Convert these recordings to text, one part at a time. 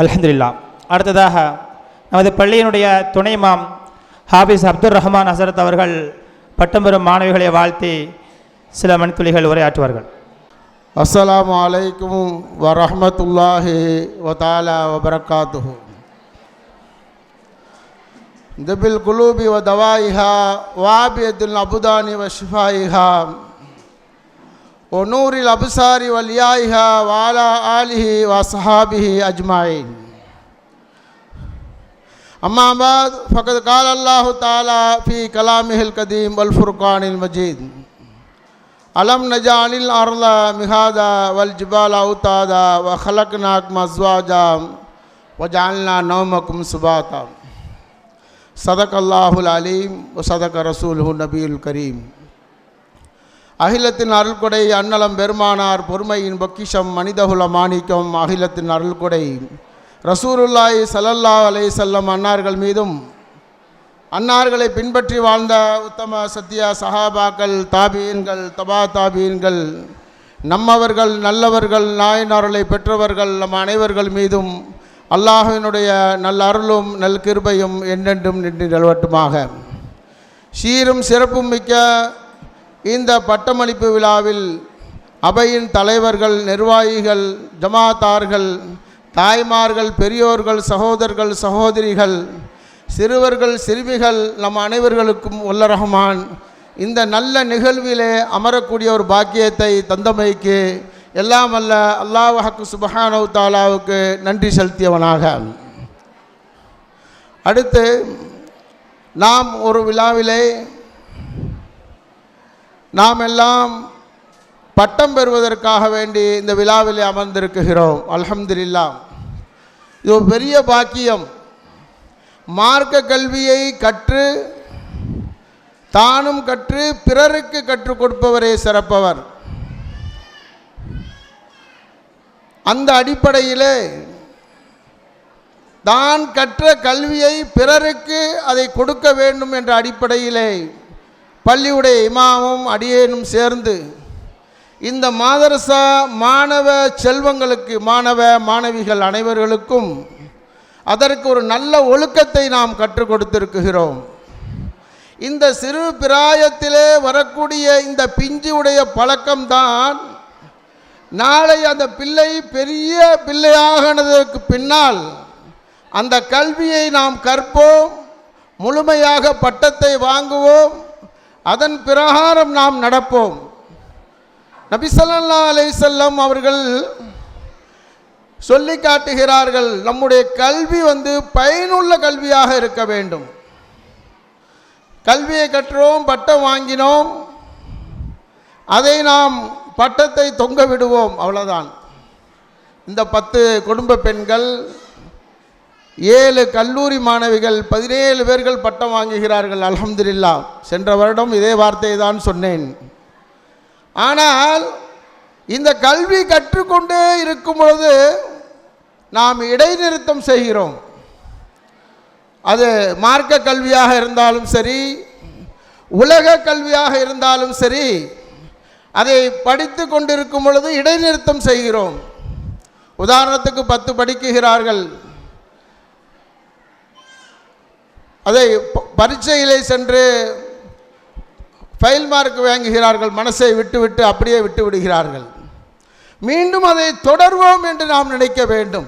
அலமதுல்லா அடுத்ததாக நமது பள்ளியினுடைய துணை மாம் ஹாபிஸ் அப்துல் ரஹ்மான் ஹசரத் அவர்கள் பட்டம் பெறும் மாணவிகளை வாழ்த்தி சில மணித்துளிகள் உரையாற்றுவார்கள். அஸ்லாம் வலைக்கும் வரமத்துல்லாஹி வதாலா வபரகாத்துஹு. திபில் குலூபி வ தவாயிஹா வாபியத்தில் அபுதானி வ ஷிஃபாயிஹா. ونور الأبصار واليائها وعلى آله وصحابه أجمعين. أما بعد فقد قال الله تعالى في كلامه القديم والفرقان المجيد ألم نجعل الأرض مهادا والجبال أوتادا وخلقناكم أزواجا وجعلنا نومكم سباتا. صدق الله العليم وصدق رسوله النبي الكريم. அகிலத்தின் அருள்கொடை அன்னலம் பெருமானார் பொறுமையின் பொக்கிஷம் மனிதகுல மாணிக்கம் அகிலத்தின் அருள்கொடை. ரசூருல்லாய் சல்லல்லா அலை செல்லம் அன்னார்கள் மீதும் அன்னார்களை பின்பற்றி வாழ்ந்த உத்தம சத்யா சஹாபாக்கள் தாபீன்கள் தபா தாபீன்கள் நம்மவர்கள் நல்லவர்கள் நாயனார்களை பெற்றவர்கள் நம் அனைவர்கள் மீதும் அல்லாஹினுடைய நல்ல அருளும் நல் கிருபையும் என்றென்றும் நின்று நிலவட்டுமாக சீரும் சிறப்பும் மிக்க இந்த பட்டமளிப்பு விழாவில் அபையின் தலைவர்கள் நிர்வாகிகள் ஜமாத்தார்கள் தாய்மார்கள் பெரியோர்கள் சகோதரர்கள் சகோதரிகள் சிறுவர்கள் சிறுமிகள் நம் அனைவர்களுக்கும் உள்ள ரஹ்மான் இந்த நல்ல நிகழ்விலே அமரக்கூடிய ஒரு பாக்கியத்தை தந்தமைக்கு எல்லாம் அல்ல அல்லாஹக்கு சுபஹானவு தாலாவுக்கு நன்றி செலுத்தியவனாக. அடுத்து நாம் ஒரு விழாவிலே நாம் எல்லாம் பட்டம் பெறுவதற்காக வேண்டி இந்த விழாவில் அமர்ந்திருக்குகிறோம். அலமதுல்லா இது ஒரு பெரிய பாக்கியம். மார்க்க கல்வியை கற்று தானும் கற்று பிறருக்கு கற்றுக் கொடுப்பவரே சிறப்பவர். அந்த அடிப்படையிலே தான் கற்ற கல்வியை பிறருக்கு அதை கொடுக்க வேண்டும் என்ற அடிப்படையிலே பள்ளியுடைய இமாமும் அடியேனும் சேர்ந்து இந்த மாதரசா மாணவ செல்வங்களுக்கு மாணவ மாணவிகள் அனைவர்களுக்கும் அதற்கு ஒரு நல்ல ஒழுக்கத்தை நாம் கற்றுக் கொடுத்திருக்கிறோம். இந்த சிறு பிராயத்திலே வரக்கூடிய இந்த பிஞ்சியுடைய பழக்கம்தான் நாளை அந்த பிள்ளை பெரிய பிள்ளையாகனதற்கு பின்னால் அந்த கல்வியை நாம் கற்போம் முழுமையாக பட்டத்தை வாங்குவோம் அதன் பிரகாரம் நாம் நடப்போம். நபிசல்லா அலைசல்லம் அவர்கள் சொல்லி காட்டுகிறார்கள் நம்முடைய கல்வி வந்து பயனுள்ள கல்வியாக இருக்க வேண்டும். கல்வியை கற்றோம் பட்டம் வாங்கினோம் அதை நாம் பட்டத்தை தொங்க விடுவோம் அவ்வளோதான் இந்த பத்து குடும்ப பெண்கள் ஏழு கல்லூரி மாணவிகள் பதினேழு பேர்கள் பட்டம் வாங்குகிறார்கள் அலமதுல்லா சென்ற வருடம் இதே வார்த்தையை தான் சொன்னேன். ஆனால் இந்த கல்வி கற்றுக்கொண்டே இருக்கும் பொழுது நாம் இடைநிறுத்தம் செய்கிறோம். அது மார்க்க கல்வியாக இருந்தாலும் சரி உலக கல்வியாக இருந்தாலும் சரி அதை படித்து கொண்டிருக்கும் பொழுது இடைநிறுத்தம் செய்கிறோம். உதாரணத்துக்கு பத்து படிக்குகிறார்கள். அதை ப- பரீட்சையிலே சென்று ஃபைல் மார்க் வாங்குகிறார்கள் மனசை விட்டுவிட்டு அப்படியே விட்டு விடுகிறார்கள். மீண்டும் அதை தொடர்வோம் என்று நாம் நினைக்க வேண்டும்.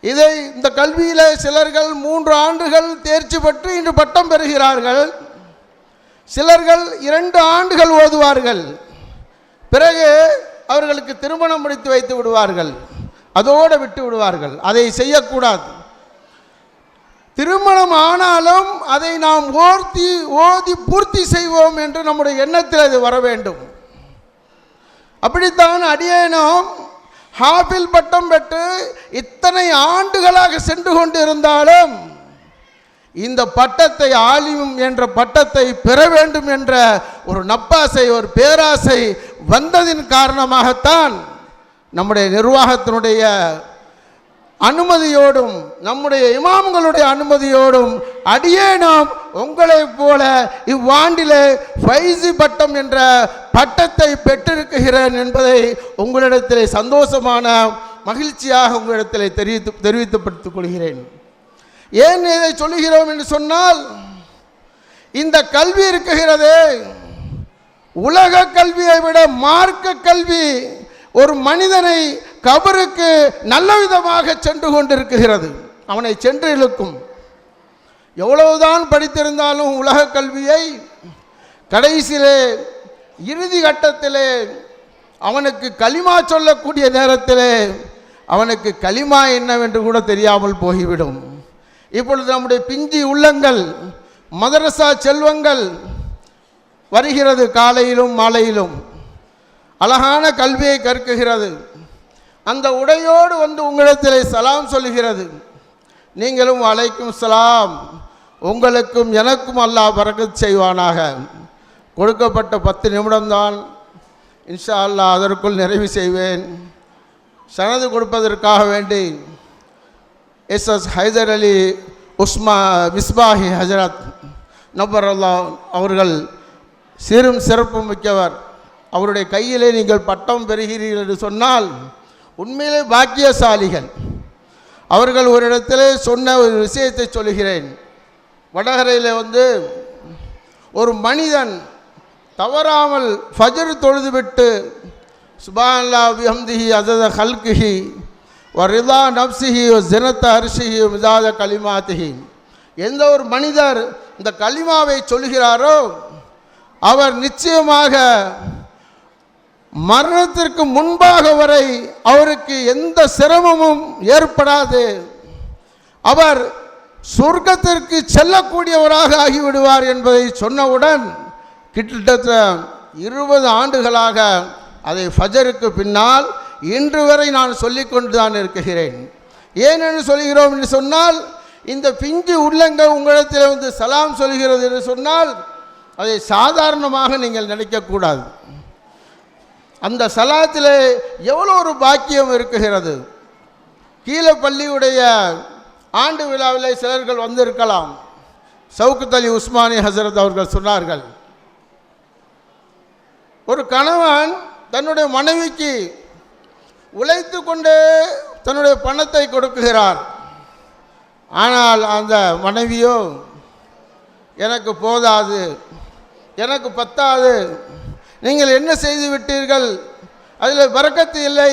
இதை இந்த கல்வியில் சிலர்கள் மூன்று ஆண்டுகள் தேர்ச்சி பெற்று இன்று பட்டம் பெறுகிறார்கள். சிலர்கள் இரண்டு ஆண்டுகள் ஓதுவார்கள். பிறகு அவர்களுக்கு திருமணம் முடித்து வைத்து விடுவார்கள். அதோடு விட்டு விடுவார்கள். அதை செய்யக்கூடாது. ஆனாலும் அதை நாம் ஓர்த்தி ஓதி பூர்த்தி செய்வோம் என்று நம்முடைய எண்ணத்தில் அது வர வேண்டும். அப்படித்தான் அடியேனும் ஹாபில் பட்டம் பெற்று இத்தனை ஆண்டுகளாக சென்று கொண்டிருந்தாலும் இந்த பட்டத்தை ஆலிம் என்ற பட்டத்தை பெற வேண்டும் என்ற ஒரு நப்பாசை ஒரு பேராசை வந்ததின் காரணமாகத்தான் நம்முடைய நிர்வாகத்தினுடைய அனுமதியோடும் நம்முடைய இமாம்களுடைய அனுமதியோடும் அடியே நாம் உங்களைப் போல இவ்வாண்டிலே ஃபைசி பட்டம் என்ற பட்டத்தை பெற்றிருக்கிறேன் என்பதை உங்களிடத்திலே சந்தோஷமான மகிழ்ச்சியாக உங்களிடத்தில் தெரிவித்து தெரிவித்துப்படுத்திக் கொள்கிறேன். ஏன் இதை சொல்லுகிறோம் என்று சொன்னால் இந்த கல்வி இருக்குகிறதே உலக கல்வியை விட மார்க்க கல்வி ஒரு மனிதனை கபருக்கு நல்ல விதமாக சென்று கொண்டிருக்கிறது. அவனை சென்று இழுக்கும். எவ்வளவுதான் படித்திருந்தாலும் உலக கல்வியை கடைசியிலே இறுதி கட்டத்திலே அவனுக்கு களிமா சொல்லக்கூடிய நேரத்திலே அவனுக்கு களிமா என்னவென்று கூட தெரியாமல் போய்விடும். இப்பொழுது நம்முடைய பிஞ்சி உள்ளங்கள் மதரசா செல்வங்கள் வருகிறது காலையிலும் மாலையிலும். அழகான கல்வியை கற்குகிறது. அந்த உடையோடு வந்து உங்களிடத்தில் சலாம் சொல்லுகிறது. நீங்களும் அலைக்கும் சலாம். உங்களுக்கும் எனக்கும் அல்லாஹ் பறக்க செய்வானாக. கொடுக்கப்பட்ட பத்து நிமிடம்தான் இன்ஷா அல்லாஹ் அதற்குள் நிறைவு செய்வேன். சனது கொடுப்பதற்காக வேண்டி எஸ் எஸ் ஹைதர் அலி உஸ்மா மிஸ்பாஹி ஹஜரத் நபர் அல்லா அவர்கள் சிறும் சிறப்பு மிக்கவர். அவருடைய கையிலே நீங்கள் பட்டம் பெறுகிறீர்கள் என்று சொன்னால் உண்மையிலே பாக்கியசாலிகள். அவர்கள் ஒரு இடத்திலே சொன்ன ஒரு விஷயத்தை சொல்கிறேன் வடகரையில் வந்து ஒரு மனிதன் தவறாமல் ஃபஜர் தொழுதுவிட்டு சுபான்லா பிஹம்திஹி அதத ஹல்குஹி வரிதா நப்சிஹி ஜினத்த அரிசிஹி மிதாத கலிமாத்திஹி. எந்த ஒரு மனிதர் இந்த கலிமாவை சொல்கிறாரோ அவர் நிச்சயமாக மரணத்திற்கு முன்பாக வரை அவருக்கு எந்த சிரமமும் ஏற்படாது. அவர் சொர்க்கத்திற்கு செல்லக்கூடியவராக ஆகிவிடுவார் என்பதை சொன்னவுடன் கிட்டத்தட்ட இருபது ஆண்டுகளாக அதை ஃபஜருக்கு பின்னால் இன்று வரை நான் சொல்லிக்கொண்டு தான் இருக்கிறேன். ஏனென்று சொல்கிறோம் என்று சொன்னால் இந்த பிஞ்சு உள்ளங்கள் உங்களிடத்தில் வந்து சலாம் சொல்கிறது என்று சொன்னால் அதை சாதாரணமாக நீங்கள் நினைக்கக்கூடாது. அந்த சலாத்தில் எவ்வளோ ஒரு பாக்கியம் இருக்குகிறது. கீழே பள்ளியுடைய ஆண்டு விழாவில் சிலர்கள் வந்திருக்கலாம். சவுக்கத் அலி உஸ்மானி ஹசரத் அவர்கள் சொன்னார்கள். ஒரு கணவன் தன்னுடைய மனைவிக்கு உழைத்து கொண்டே தன்னுடைய பணத்தை கொடுக்குகிறார் ஆனால் அந்த மனைவியோ எனக்கு போதாது எனக்கு பத்தாது நீங்கள் என்ன செய்து விட்டீர்கள்? அதில் பறக்கத்து இல்லை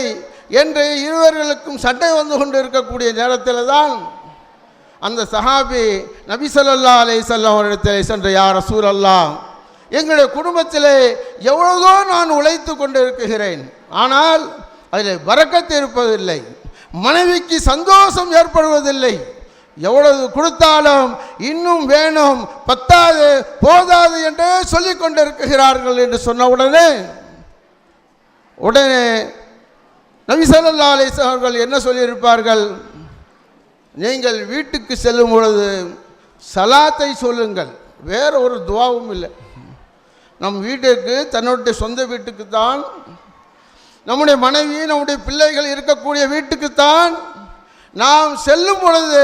என்று இருவர்களுக்கும் சண்டை வந்து கொண்டு இருக்கக்கூடிய நேரத்தில் தான் அந்த சஹாபி நபி ஸல்லல்லாஹு அலைஹி வஸல்லம் அவரிடத்தில் சென்ற யார் ரசூல் அல்லா எங்களுடைய குடும்பத்திலே எவ்வளவோ நான் உழைத்து கொண்டு இருக்கிறேன் ஆனால் அதில் வரக்கத்து இருப்பதில்லை. மனைவிக்கு சந்தோஷம் ஏற்படுவதில்லை. எவ்வளவு கொடுத்தாலும் இன்னும் வேணும் பத்தாது போதாது என்றே சொல்லிக் கொண்டிருக்கிறார்கள் என்று சொன்ன உடனே உடனே நபி ஸல்லல்லாஹு அவர்கள் என்ன சொல்லியிருப்பார்கள்? நீங்கள் வீட்டுக்கு செல்லும் பொழுது சலாத்தை சொல்லுங்கள் வேற ஒரு துவாவும் இல்லை. நம் வீட்டுக்கு தன்னுடைய சொந்த வீட்டுக்கு தான் நம்முடைய மனைவி நம்முடைய பிள்ளைகள் இருக்கக்கூடிய வீட்டுக்குத்தான் நாம் செல்லும் பொழுது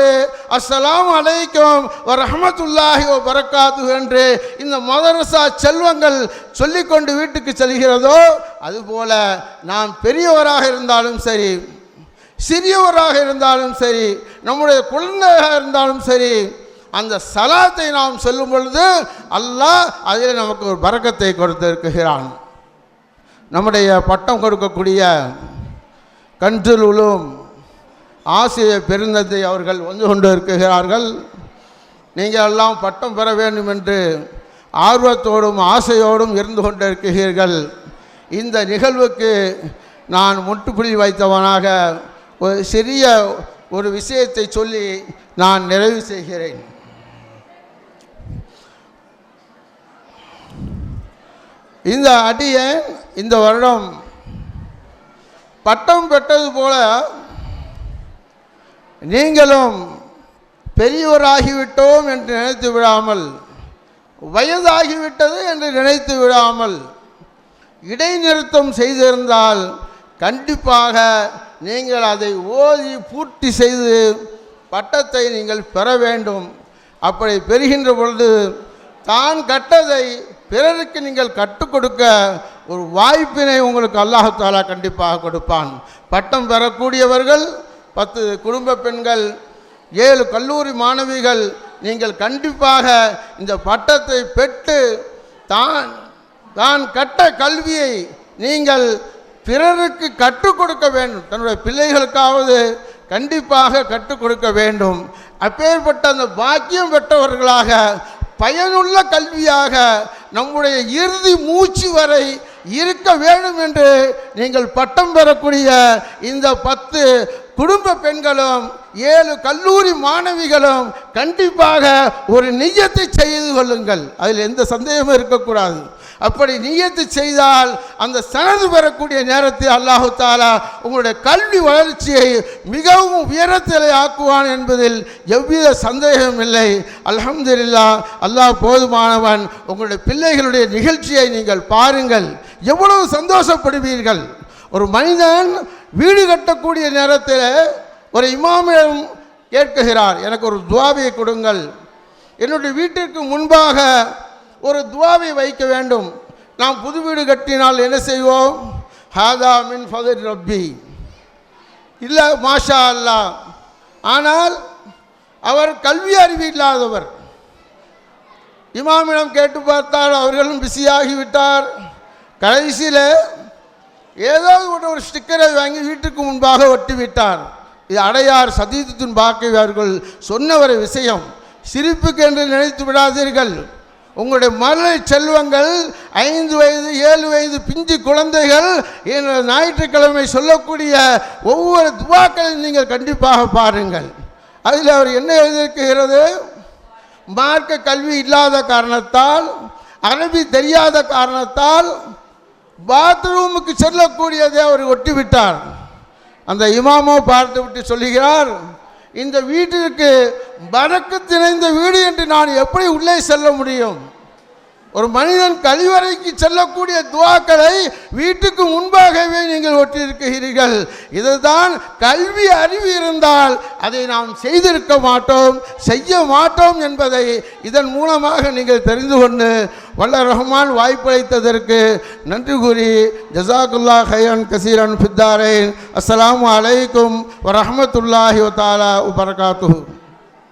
அஸ்லாம் அலைக்கும் ரஹமத்துல்லாஹி வ பரக்காத்து என்று இந்த மதரசா செல்வங்கள் சொல்லிக்கொண்டு வீட்டுக்கு செல்கிறதோ அதுபோல நாம் பெரியவராக இருந்தாலும் சரி சிறியவராக இருந்தாலும் சரி நம்முடைய குழந்தையாக இருந்தாலும் சரி அந்த சலாத்தை நாம் சொல்லும் பொழுது அல்லாஹ் அதில் நமக்கு ஒரு பறக்கத்தை கொடுத்திருக்கிறான். நம்முடைய பட்டம் கொடுக்கக்கூடிய கன்றில் உளும் ஆசிய பெருந்தந்தை அவர்கள் வந்து கொண்டு இருக்கிறார்கள். நீங்கள் எல்லாம் பட்டம் பெற வேண்டும் என்று ஆர்வத்தோடும் ஆசையோடும் இருந்து கொண்டிருக்கிறீர்கள். இந்த நிகழ்வுக்கு நான் முட்டுப்புள்ளி வைத்தவனாக ஒரு சிறிய ஒரு விஷயத்தை சொல்லி நான் நிறைவு செய்கிறேன். இந்த அடியை இந்த வருடம் பட்டம் பெற்றது போல நீங்களும் பெரியவராகிவிட்டோம் என்று நினைத்து விடாமல் வயதாகிவிட்டது என்று நினைத்து விடாமல் இடைநிறுத்தம் செய்திருந்தால் கண்டிப்பாக நீங்கள் அதை ஓதி பூர்த்தி செய்து பட்டத்தை நீங்கள் பெற வேண்டும். அப்படி பெறுகின்ற பொழுது தான் கட்டதை பிறருக்கு நீங்கள் கற்றுக் கொடுக்க ஒரு வாய்ப்பினை உங்களுக்கு அல்லாஹாலா கண்டிப்பாக கொடுப்பான். பட்டம் பெறக்கூடியவர்கள் பத்து குடும்ப பெண்கள் ஏழு கல்லூரி மாணவிகள் நீங்கள் கண்டிப்பாக இந்த பட்டத்தை பெற்று தான் தான் கட்ட கல்வியை நீங்கள் பிறருக்கு கற்றுக் கொடுக்க வேண்டும். தன்னுடைய பிள்ளைகளுக்காவது கண்டிப்பாக கற்றுக் கொடுக்க வேண்டும். அப்பேற்பட்ட அந்த பாக்கியம் பெற்றவர்களாக பயனுள்ள கல்வியாக நம்முடைய இறுதி மூச்சு வரை இருக்க வேண்டும் என்று நீங்கள் பட்டம் பெறக்கூடிய இந்த பத்து குடும்ப பெண்களும் ஏழு கல்லூரி மாணவிகளும் கண்டிப்பாக ஒரு நிஜத்தை செய்து கொள்ளுங்கள். அதில் எந்த சந்தேகமும் இருக்கக்கூடாது. அப்படி நியத்து செய்தால் அந்த சனது பெறக்கூடிய நேரத்தில் அல்லாஹு தாலா உங்களுடைய கல்வி வளர்ச்சியை மிகவும் உயரத்திலே ஆக்குவான் என்பதில் எவ்வித சந்தேகமும் இல்லை. அலமதுல்லா அல்லாஹ் போதுமானவன். உங்களுடைய பிள்ளைகளுடைய நிகழ்ச்சியை நீங்கள் பாருங்கள். எவ்வளவு சந்தோஷப்படுவீர்கள். ஒரு மனிதன் வீடு கட்டக்கூடிய நேரத்தில் ஒரு இமாமிடம் கேட்குகிறார் எனக்கு ஒரு துவாவியை கொடுங்கள். என்னுடைய வீட்டிற்கு முன்பாக ஒரு துவாவை வைக்க வேண்டும். நாம் புது வீடு கட்டினால் என்ன செய்வோம்? ஹாதா மின் ஃபதர் ரப்பி. இல்லை மாஷா அல்லா ஆனால் அவர் கல்வி அறிவு இல்லாதவர். இமாமிடம் கேட்டு பார்த்தால் அவர்களும் பிஸியாகிவிட்டார். கடைசியில் ஏதாவது ஒரு ஒரு ஸ்டிக்கரை வாங்கி வீட்டுக்கு முன்பாக ஒட்டி விட்டார் இது அடையார் சதீத்துன் பாக்கை அவர்கள் சொன்ன ஒரு விஷயம். சிரிப்புக்கு என்று நினைத்து விடாதீர்கள். உங்களுடைய மலை செல்வங்கள் ஐந்து வயது ஏழு வயது பிஞ்சு குழந்தைகள் என்ற ஞாயிற்றுக்கிழமை சொல்லக்கூடிய ஒவ்வொரு துவாக்களையும் நீங்கள் கண்டிப்பாக பாருங்கள். அதில் அவர் என்ன எழுதியிருக்கிறது? மார்க்க கல்வி இல்லாத காரணத்தால் அரபி தெரியாத காரணத்தால் பாத்ரூமுக்கு செல்லக்கூடியதை அவர் ஒட்டி விட்டார் அந்த இமாமோ பார்த்து விட்டு சொல்லுகிறார் இந்த வீட்டிற்கு பறக்கு திணைந்த வீடு என்று நான் எப்படி உள்ளே செல்ல முடியும்? ஒரு மனிதன் கழிவறைக்கு செல்லக்கூடிய துவாக்களை வீட்டுக்கு முன்பாகவே நீங்கள் ஒட்டியிருக்கிறீர்கள் இதுதான் கல்வி அறிவு இருந்தால் அதை நாம் செய்திருக்க மாட்டோம் செய்ய மாட்டோம் என்பதை இதன் மூலமாக நீங்கள் தெரிந்து கொண்டு வல்ல ரஹ்மான் வாய்ப்பளித்ததற்கு நன்றி கூறி ஜசாகுல்லா ஹையன் கசீரன் ஃபித்தாரேன். அஸ்ஸலாமு அலைக்கும் வரஹமத்துல்லாஹி தாலா வபரகாத்துஹு